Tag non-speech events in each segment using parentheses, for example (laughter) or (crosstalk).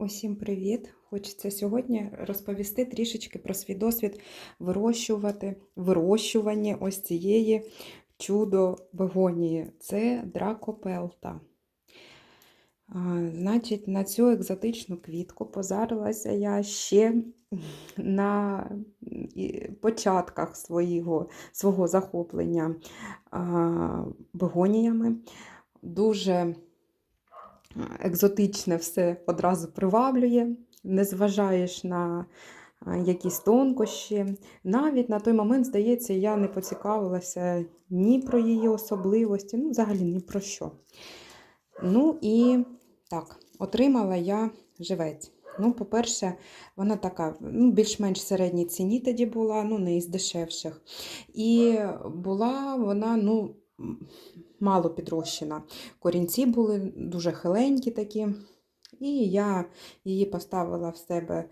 Усім привіт! Хочеться сьогодні розповісти трішечки про свій досвід вирощувати, вирощування ось цієї чудо бегонії. Це дракопелта. А, Значить, на цю екзотичну квітку позарилася я ще на початках свого, свого захоплення а, бегоніями. Дуже екзотичне все одразу приваблює, не зважаєш на якісь тонкощі. Навіть на той момент, здається, я не поцікавилася ні про її особливості, ну, взагалі ні про що. Ну і так, отримала я живець. Ну, по-перше, вона така, ну, більш-менш середній ціні тоді була, ну, не із дешевших. І була вона, ну, мало підрощена. Корінці були дуже хиленькі такі. І я її поставила в себе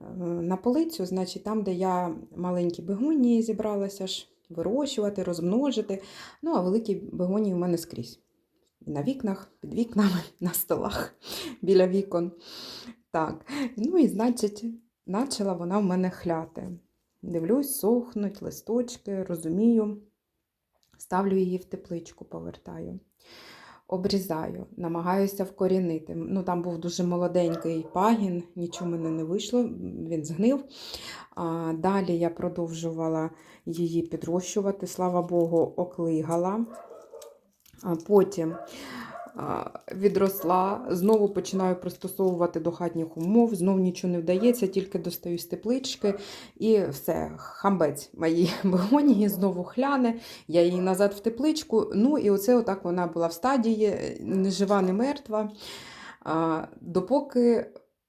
е, на полицю, значить, там, де я маленькі бегонії зібралася ж вирощувати, розмножити. Ну, а великі бегонії у мене скрізь. На вікнах, під вікнами, (laughs) на столах, біля вікон. Так, ну і значить, почала вона в мене хляти. Дивлюсь, сохнуть листочки, розумію. Ставлю її в тепличку, повертаю. Обрізаю, намагаюся вкорінити. Ну, там був дуже молоденький пагін, нічого мене не вийшло, він згнив. А, далі я продовжувала її підрощувати, слава Богу, оклигала. А потім відросла, знову починаю пристосовувати до хатніх умов, знову нічого не вдається, тільки достаю з теплички і все, хамбець моїй (laughs) бегонії знову хляне, я її назад в тепличку. Ну і оце отак вона була в стадії, не жива, не мертва. Допоки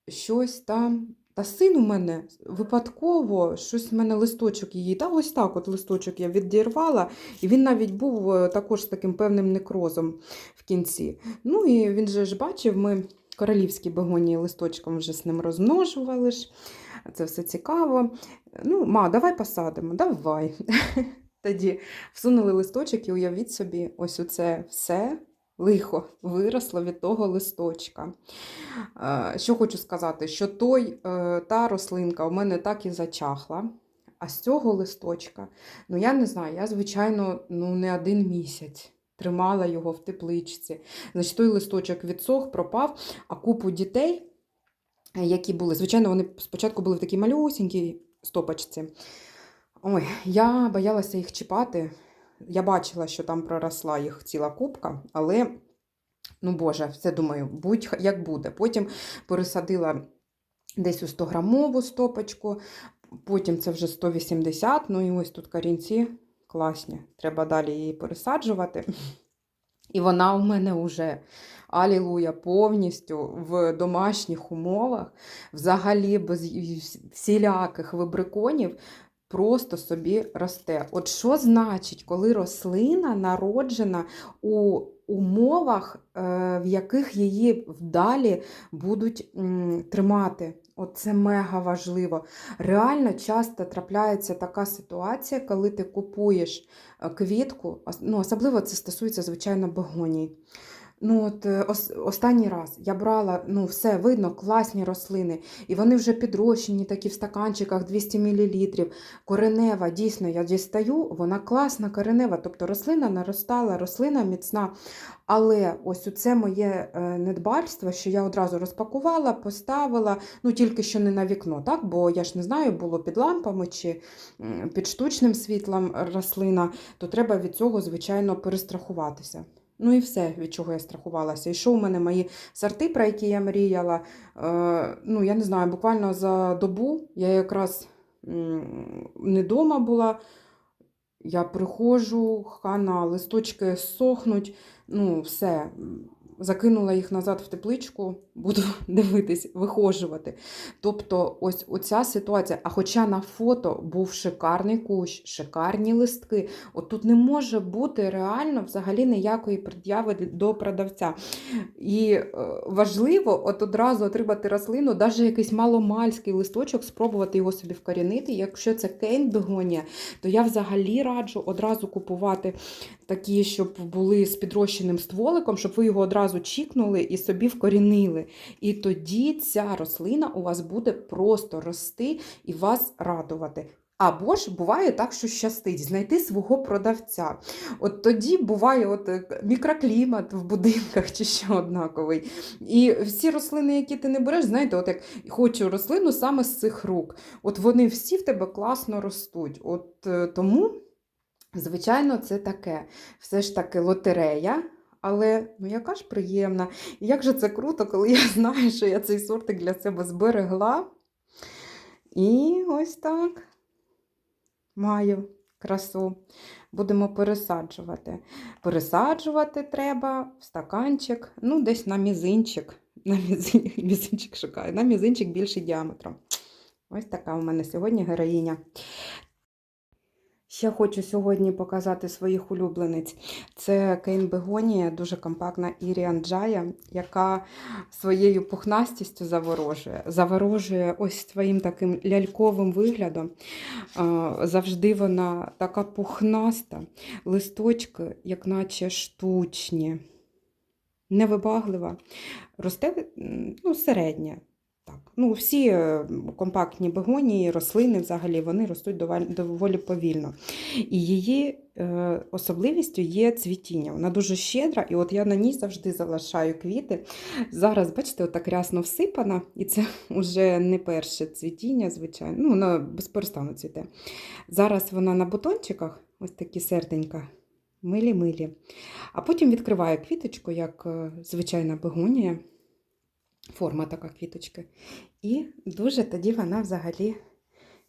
щось там. Та син у мене випадково, щось в мене листочок її, та ось так от листочок я відірвала, і він навіть був е, також з таким певним некрозом в кінці. Ну і він же ж бачив, ми королівські бегонії листочком вже з ним розмножували ж. Це все цікаво. Ну, ма, давай посадимо, давай. (laughs) Тоді всунули листочок і уявіть собі, ось оце все лихо виросло від того листочка. Е, Що хочу сказати, що той, е, та рослинка у мене так і зачахла. А з цього листочка, ну я не знаю, я, звичайно, ну не один місяць тримала його в тепличці. Значить, той листочок відсох, пропав, а купу дітей, які були, звичайно, вони спочатку були в такій малюсінькій стопочці. Ой, я боялася їх чіпати. Я бачила, що там проросла їх ціла купка, але, ну Боже, все думаю, будь як буде. Потім пересадила десь у 100-грамову стопочку, потім це вже 180, ну і ось тут корінці класні. Треба далі її пересаджувати. І вона у мене вже, алілуя, повністю в домашніх умовах, взагалі без всіляких вибриконів, просто собі росте. От що значить, коли рослина народжена у умовах, е, в яких її вдалі будуть тримати? От це мега важливо. Реально часто трапляється така ситуація, коли ти купуєш е, квітку, ну, особливо це стосується, звичайно, бегоній. Ну, от е, ос- останній раз я брала, ну, все видно, класні рослини, і вони вже підрощені, такі в стаканчиках 200 мл. Коренева, дійсно, я дістаю, вона класна коренева, тобто рослина наростала, рослина міцна. Але ось це моє е, недбальство, що я одразу розпакувала, поставила, ну тільки що не на вікно, так? бо я ж не знаю, було під лампами чи під штучним світлом рослина, то треба від цього, звичайно, перестрахуватися. Ну і все, від чого я страхувалася. І що у мене мої сорти, про які я мріяла, е, ну я не знаю, буквально за добу я якраз не вдома була. Я приходжу, хана, листочки сохнуть, ну все, закинула їх назад в тепличку, буду (laughs) дивитись, вихожувати. Тобто, ось оця ситуація. А хоча на фото був шикарний кущ, шикарні листки, от тут не може бути реально взагалі ніякої пред'яви до продавця. І е, важливо от одразу отримати рослину, навіть якийсь маломальський листочок, спробувати його собі вкорінити. Якщо це кейн бегонія, то я взагалі раджу одразу купувати такі, щоб були з підрощеним стволиком, щоб ви його одразу одразу чікнули і собі вкорінили. І тоді ця рослина у вас буде просто рости і вас радувати. Або ж буває так, що щастить знайти свого продавця. От тоді буває от е, мікроклімат в будинках чи що однаковий. І всі рослини, які ти не береш, знаєте, от як хочу рослину саме з цих рук. От вони всі в тебе класно ростуть. От е, тому, звичайно, це таке. Все ж таки лотерея. Але ну яка ж приємна. І як же це круто, коли я знаю, що я цей сортик для себе зберегла. І ось так маю красу. Будемо пересаджувати. Пересаджувати треба в стаканчик, ну, десь на мізинчик. (laughs) На мізин... мізинчик шукаю, на мізинчик більше діаметром. Ось така у мене сьогодні героїня. Ще хочу сьогодні показати своїх улюблениць. Це Кейн Бегонія, дуже компактна Іріан Джая, яка своєю пухнастістю заворожує. Заворожує ось своїм таким ляльковим виглядом. Завжди вона така пухнаста, листочки, як наче штучні, невибаглива. Росте ну, середня. Так. Ну, всі е, компактні бегонії, рослини взагалі, вони ростуть доволі, повільно. І її е, особливістю є цвітіння. Вона дуже щедра, і от я на ній завжди залишаю квіти. Зараз, бачите, отак рясно всипана, і це (laughs) вже не перше цвітіння, звичайно. Ну, вона безперестану цвіте. Зараз вона на бутончиках, ось такі серденька, милі-милі. А потім відкриває квіточку, як е, звичайна бегонія. Форма така квіточки. І дуже тоді вона взагалі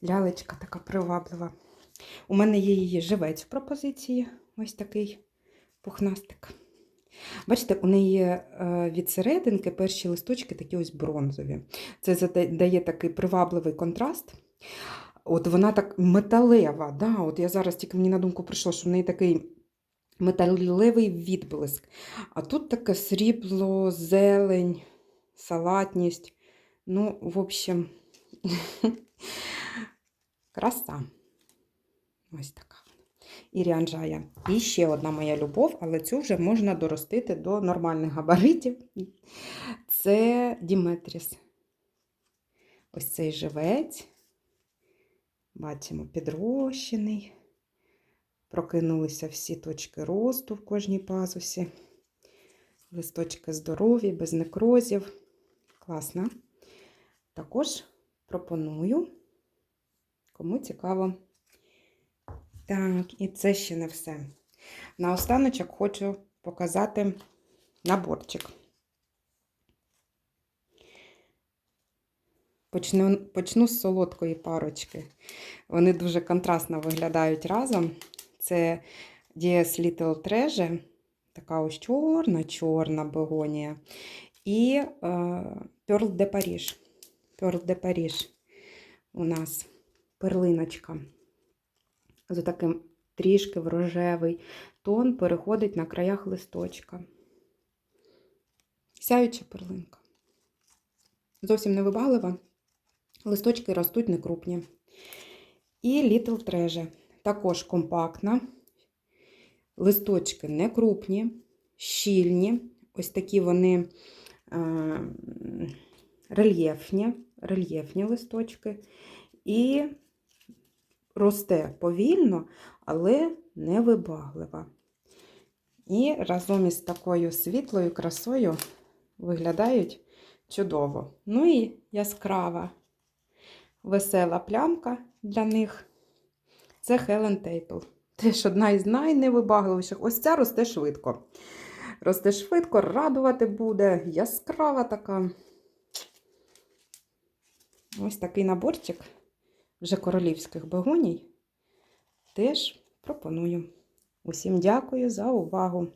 лялечка така приваблива. У мене є її живець в пропозиції. Ось такий пухнастик. Бачите, у неї е, від серединки перші листочки такі ось бронзові. Це дає такий привабливий контраст. От вона так металева. Да? От я зараз тільки мені на думку прийшло, що в неї такий металевий відблиск. А тут таке срібло, зелень салатність. Ну, в общем, (laughs) краса. Ось така. Іріанджая. І ще одна моя любов, але цю вже можна доростити до нормальних габаритів. Це Діметріс. Ось цей живець. Бачимо, підрощений. Прокинулися всі точки росту в кожній пазусі. Листочки здорові, без некрозів. Класно. Також пропоную, кому цікаво. Так, і це ще не все. Наостаночок хочу показати наборчик. Почну, почну з солодкої парочки. Вони дуже контрастно виглядають разом. Це DS Little Treasure, така ось чорна-чорна бегонія. І е, Pearl de Paris. Pearl de у нас перлиночка. З таким трішки в рожевий тон переходить на краях листочка. Сяюча перлинка. Зовсім не вибаглива. Листочки ростуть некрупні. І Little Treasure. Також компактна. Листочки не крупні, щільні. Ось такі вони рельєфні, рельєфні листочки. І росте повільно, але не вибаглива. І разом із такою світлою красою виглядають чудово. Ну і яскрава, весела плямка для них це Helen Тейпл. Теж одна із найневибагливіших. Ось ця росте швидко. Росте швидко, радувати буде, яскрава така. Ось такий наборчик вже королівських бегоній. Теж пропоную. Усім дякую за увагу!